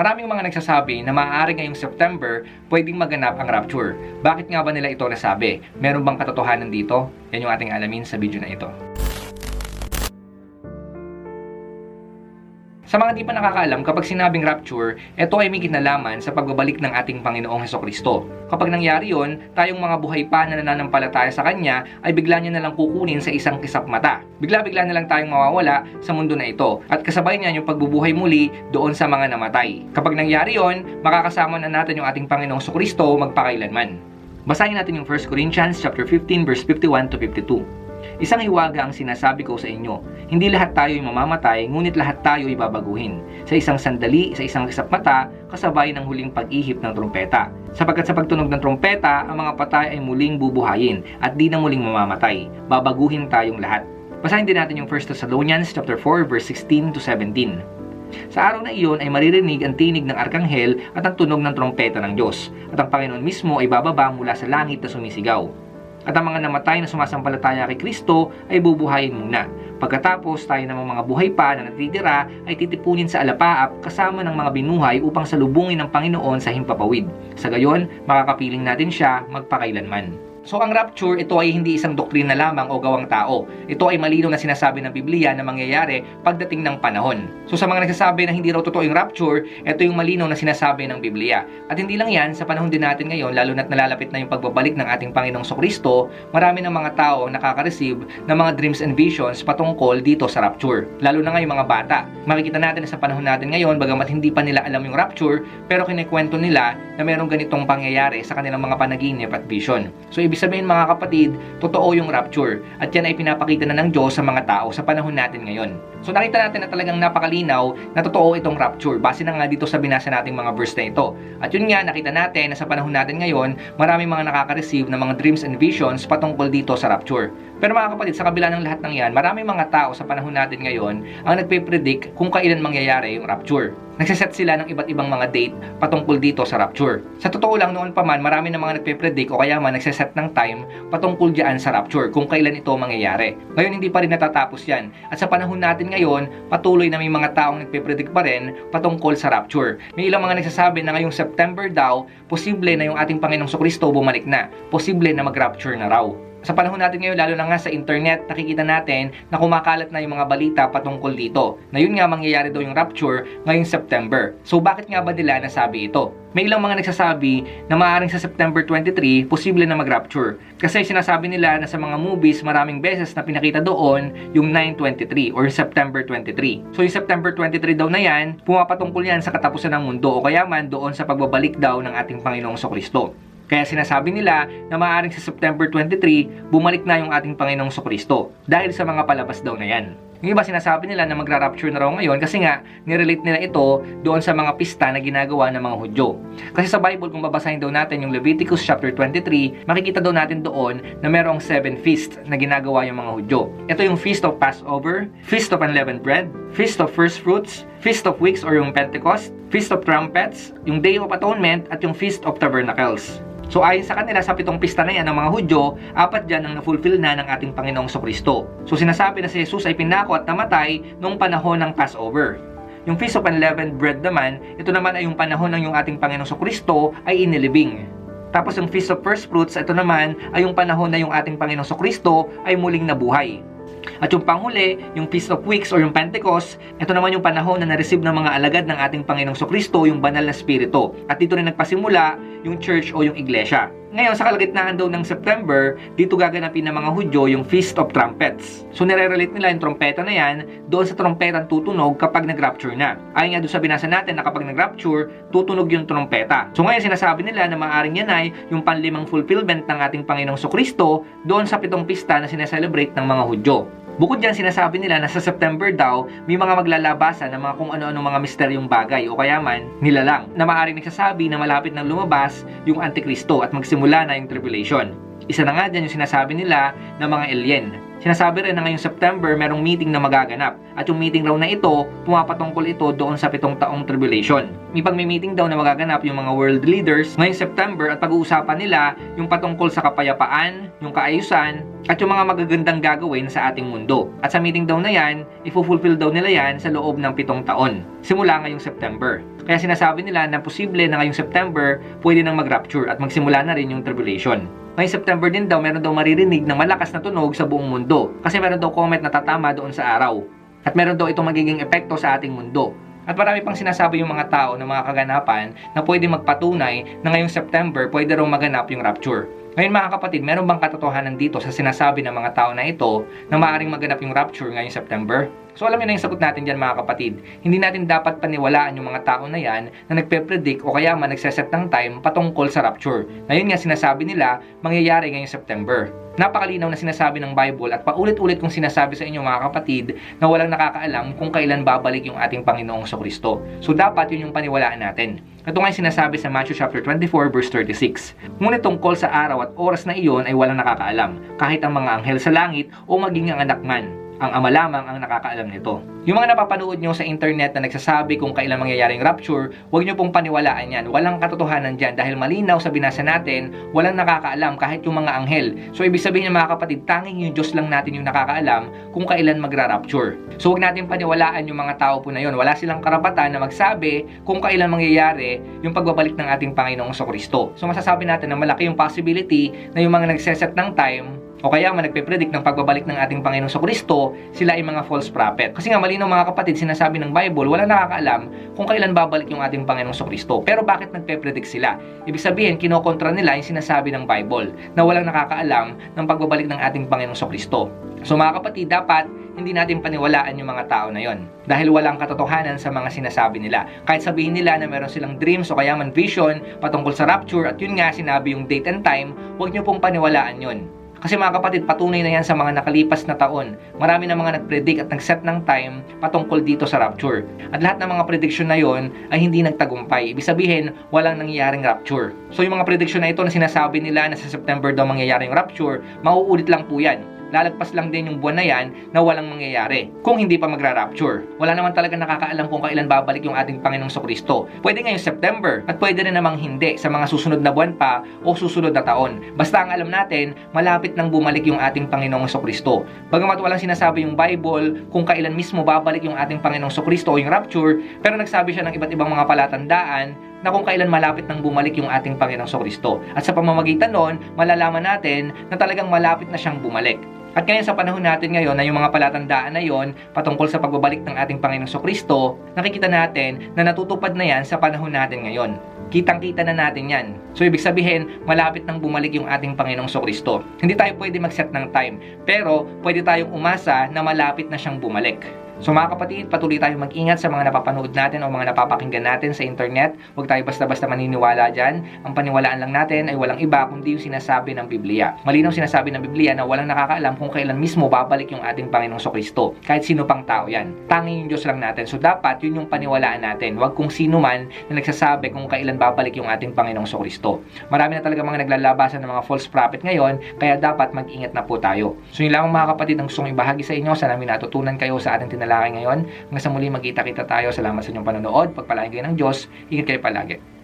Maraming mga nagsasabi na maaari ngayong September pwedeng maganap ang rapture. Bakit nga ba nila ito nasabi? Meron bang katotohanan dito? Yan yung ating alamin sa video na ito. Sa mga di pa nakakaalam, kapag sinabing rapture, ito ay may kinalaman sa pagbabalik ng ating Panginoong Heso Kristo. Kapag nangyari yon, tayong mga buhay pa na nananampalataya sa Kanya ay bigla niya nalang kukunin sa isang kisap mata. Bigla-bigla na lang tayong mawawala sa mundo na ito at kasabay niya yung pagbubuhay muli doon sa mga namatay. Kapag nangyari yon, makakasama na natin yung ating Panginoong Heso Kristo magpakailanman. Basahin natin yung 1 Corinthians chapter 15 verse 51 to 52. Isang hiwaga ang sinasabi ko sa inyo. Hindi lahat tayo ay mamamatay, ngunit lahat tayo ay babaguhin. Sa isang sandali, sa isang kisap mata, kasabay ng huling pag-ihip ng trumpeta. Sapagkat sa pagtunog ng trumpeta, ang mga patay ay muling bubuhayin at di na muling mamamatay. Babaguhin tayong lahat. Basahin din natin yung 1 Thessalonians chapter 4 verse 16 to 17. Sa araw na iyon ay maririnig ang tinig ng arkanghel at ang tunog ng trompeta ng Diyos, at ang Panginoon mismo ay bababa mula sa langit na sumisigaw. At ang mga namatay na sumasampalataya kay Kristo ay bubuhayin muna. Pagkatapos tayo ng mga buhay pa na natitira ay titipunin sa alapaap kasama ng mga binuhay upang salubungin ng Panginoon sa himpapawid. Sa gayon, makakapiling natin siya magpakailanman. So ang rapture, ito ay hindi isang doktrina lamang o gawang tao. Ito ay malinaw na sinasabi ng Biblia na mangyayari pagdating ng panahon. So sa mga nagsasabi na hindi raw totoo yung rapture, ito yung malinaw na sinasabi ng Biblia. At hindi lang yan, sa panahon din natin ngayon, lalo na't nalalapit na yung pagbabalik ng ating Panginoong Kristo, marami ng mga tao ang nakaka-receive ng mga dreams and visions patungkol dito sa rapture. Lalo na ngayong mga bata. Makikita natin na sa panahon natin ngayon, bagamat hindi pa nila alam yung rapture, pero kinikwento nila na mayroong ganitong pangyayari sa kanilang mga panaginip at vision. So ibig sabihin mga kapatid, totoo yung rapture at yan ay pinapakita na ng Diyos sa mga tao sa panahon natin ngayon. So nakita natin na talagang napakalinaw na totoo itong rapture base na nga dito sa binasa nating mga verse na ito. At yun nga nakita natin na sa panahon natin ngayon, marami mga nakaka-receive ng mga dreams and visions patungkol dito sa rapture. Pero mga kapatid, sa kabila ng lahat ng yan, marami mga tao sa panahon natin ngayon ang nagpe-predict kung kailan mangyayari yung rapture. Nagsiset sila ng iba't ibang mga date patungkol dito sa rapture. Sa totoo lang noon pa man, marami na mga nagpe-predict o kaya man nagsiset ng time patungkol diyan sa rapture kung kailan ito mangyayari. Ngayon hindi pa rin natatapos yan. At sa panahon natin ngayon, patuloy na may mga taong nagpe-predict pa rin patungkol sa rapture. May ilang mga nagsasabi na ngayong September daw, posible na yung ating Panginoong Kristo bumalik na. Posible na mag-rapture na raw sa panahon natin ngayon, lalo na nga sa internet, nakikita natin na kumakalat na yung mga balita patungkol dito. Na yun nga mangyayari daw yung rapture ngayong September. So bakit nga ba nila nasabi ito? May ilang mga nagsasabi na maaaring sa September 23, posible na mag-rapture. Kasi sinasabi nila na sa mga movies, maraming beses na pinakita doon yung 923 or September 23. So yung September 23 daw na yan, pumapatungkol yan sa katapusan ng mundo o kaya man doon sa pagbabalik daw ng ating Panginoong Kristo. Kaya sinasabi nila na maaaring sa September 23, bumalik na yung ating Panginoong Kristo dahil sa mga palabas daw na yan. Yung iba sinasabi nila na magra-rapture na raw ngayon kasi nga nirelate nila ito doon sa mga pista na ginagawa ng mga Hudyo. Kasi sa Bible kung babasahin daw natin yung Leviticus chapter 23, makikita daw natin doon na merong seven feast na ginagawa yung mga Hudyo. Ito yung Feast of Passover, Feast of Unleavened Bread, Feast of First Fruits, Feast of Weeks or yung Pentecost, Feast of Trumpets, yung Day of Atonement at yung Feast of Tabernacles. So ayon sa kanila sa pitong pista na yan ng mga Hudyo, apat dyan ang na-fulfill na ng ating Panginoong Kristo. So sinasabi na si Jesus ay pinako at namatay noong panahon ng Passover. Yung Feast of Unleavened Bread naman, ito naman ay yung panahon ng yung ating Panginoong Kristo ay inilibing. Tapos yung Feast of First Fruits, ito naman ay yung panahon na yung ating Panginoong Kristo ay muling nabuhay. At yung panghuli, yung Feast of Weeks or yung Pentecost, ito naman yung panahon na na-receive ng mga alagad ng ating Panginoong Kristo, yung banal na spirito. At dito rin nagpasimula yung church o yung iglesia. Ngayon, sa kalagitnaan daw ng September, dito gaganapin ng mga Hudyo yung Feast of Trumpets. So, nire-relate nila yung trompeta na yan doon sa trompetang tutunog kapag nag-rapture na. Ayon nga doon sa binasa natin na kapag nag-rapture, tutunog yung trompeta. So, ngayon sinasabi nila na maaaring yan ay yung panlimang fulfillment ng ating Panginoong Kristo doon sa pitong pista na sineselebrate ng mga Hudyo. Bukod dyan, sinasabi nila na sa September daw, may mga maglalabasan ng mga kung ano-ano mga misteryong bagay o kaya man, nilalang, na maaaring nagsasabi na malapit nang lumabas yung Antikristo at magsimula na yung tribulation. Isa na nga dyan yung sinasabi nila ng mga alien. Sinasabi rin na ngayong September merong meeting na magaganap at yung meeting raw na ito, pumapatungkol ito doon sa pitong taong tribulation. May pagmi-meeting daw na magaganap yung mga world leaders ngayong September at pag-uusapan nila yung patungkol sa kapayapaan, yung kaayusan, at yung mga magagandang gagawin sa ating mundo. At sa meeting daw na yan, ifulfill daw nila yan sa loob ng pitong taon, simula ngayong September. Kaya sinasabi nila na posible na ngayong September, pwede nang mag-rapture at magsimula na rin yung tribulation. Ngayong September din daw, meron daw maririnig ng malakas na tunog sa buong mundo. Kasi meron daw comet na tatama doon sa araw. At meron daw itong magiging epekto sa ating mundo. At marami pang sinasabi yung mga tao ng mga kaganapan na pwede magpatunay na ngayong September pwede raw maganap yung rapture. Ngayon mga kapatid, meron bang katotohanan dito sa sinasabi ng mga tao na ito na maaaring maganap yung rapture ngayong September? So alam niyo na yung sagot natin dyan mga kapatid. Hindi natin dapat paniwalaan yung mga tao na yan na nagpe-predict o kaya man nagseset ng time patungkol sa rapture. Ngayon nga sinasabi nila mangyayari ngayong September. Napakalinaw na sinasabi ng Bible at paulit-ulit kong sinasabi sa inyo mga kapatid na walang nakakaalam kung kailan babalik yung ating Panginoong Kristo. So dapat yun yung paniwalaan natin. Ito nga yung sinasabi sa Matthew chapter 24 verse 36. Ngunit tungkol sa araw at oras na iyon ay walang nakakaalam, kahit ang mga anghel sa langit o maging ang anak man. Ang ama lamang ang nakakaalam nito. Yung mga napapanood nyo sa internet na nagsasabi kung kailan mangyayari yung rapture, huwag nyo pong paniwalaan yan. Walang katotohanan dyan dahil malinaw sa binasa natin, walang nakakaalam kahit yung mga anghel. So ibig sabihin ng mga kapatid, tanging yung Diyos lang natin yung nakakaalam kung kailan magra-rapture. So huwag natin paniwalaan yung mga tao po na yun. Wala silang karapatan na magsabi kung kailan mangyayari yung pagbabalik ng ating Panginoong Kristo. So masasabi natin na malaki yung possibility na yung mga nagseset ng time o kaya man nagpe-predict ng pagbabalik ng ating Panginoong Kristo, sila ay mga false prophet. Kasi nga malinaw mga kapatid, sinasabi ng Bible, wala nakakaalam kung kailan babalik yung ating Panginoong Kristo. Pero bakit nagpe-predict sila? Ibig sabihin, kinokontra nila yung sinasabi ng Bible na walang nakakaalam ng pagbabalik ng ating Panginoong Kristo. So mga kapatid, dapat hindi natin paniwalaan yung mga tao na yon dahil walang katotohanan sa mga sinasabi nila. Kahit sabihin nila na meron silang dreams o kaya man vision patungkol sa rapture at yun nga sinabi yung date and time, huwag nyo pong paniwalaan yun. Kasi mga kapatid, patunay na yan sa mga nakalipas na taon. Marami na mga nag-predict at nag-set ng time patungkol dito sa rapture. At lahat ng mga prediction na yon ay hindi nagtagumpay. Ibig sabihin, walang nangyayaring rapture. So yung mga prediction na ito na sinasabi nila na sa September daw mangyayari yung rapture, mauulit lang po yan lalagpas lang din yung buwan na yan na walang mangyayari kung hindi pa magra-rapture. Wala naman talaga nakakaalam kung kailan babalik yung ating Panginoong Kristo. Pwede ngayong September at pwede rin namang hindi sa mga susunod na buwan pa o susunod na taon. Basta ang alam natin, malapit nang bumalik yung ating Panginoong Kristo. Bagamat walang sinasabi yung Bible kung kailan mismo babalik yung ating Panginoong Kristo o yung rapture, pero nagsabi siya ng iba't ibang mga palatandaan na kung kailan malapit nang bumalik yung ating Panginoong Kristo. At sa pamamagitan nun, malalaman natin na talagang malapit na siyang bumalik. At ngayon sa panahon natin ngayon na yung mga palatandaan na yon patungkol sa pagbabalik ng ating Panginoong Kristo, nakikita natin na natutupad na yan sa panahon natin ngayon. Kitang-kita na natin yan. So ibig sabihin, malapit nang bumalik yung ating Panginoong Kristo. Hindi tayo pwede mag-set ng time, pero pwede tayong umasa na malapit na siyang bumalik. So mga kapatid, patuloy tayong mag-ingat sa mga napapanood natin o mga napapakinggan natin sa internet. Huwag tayo basta-basta maniniwala dyan. Ang paniwalaan lang natin ay walang iba kundi yung sinasabi ng Biblia. Malinaw sinasabi ng Biblia na walang nakakaalam kung kailan mismo babalik yung ating Panginoong Kristo. Kahit sino pang tao yan. Tanging yung Diyos lang natin. So dapat yun yung paniwalaan natin. Huwag kung sino man na nagsasabi kung kailan babalik yung ating Panginoong Kristo. Marami na talaga mga naglalabasan ng mga false prophet ngayon, kaya dapat mag-ingat na po tayo. So yun lang mga kapatid ang gustong ibahagi sa inyo. Sana may natutunan kayo sa ating tinalakay ngayon. Hanggang sa muli magkita-kita tayo. Salamat sa inyong panonood. Pagpalain kayo ng Diyos. Ingat kayo palagi.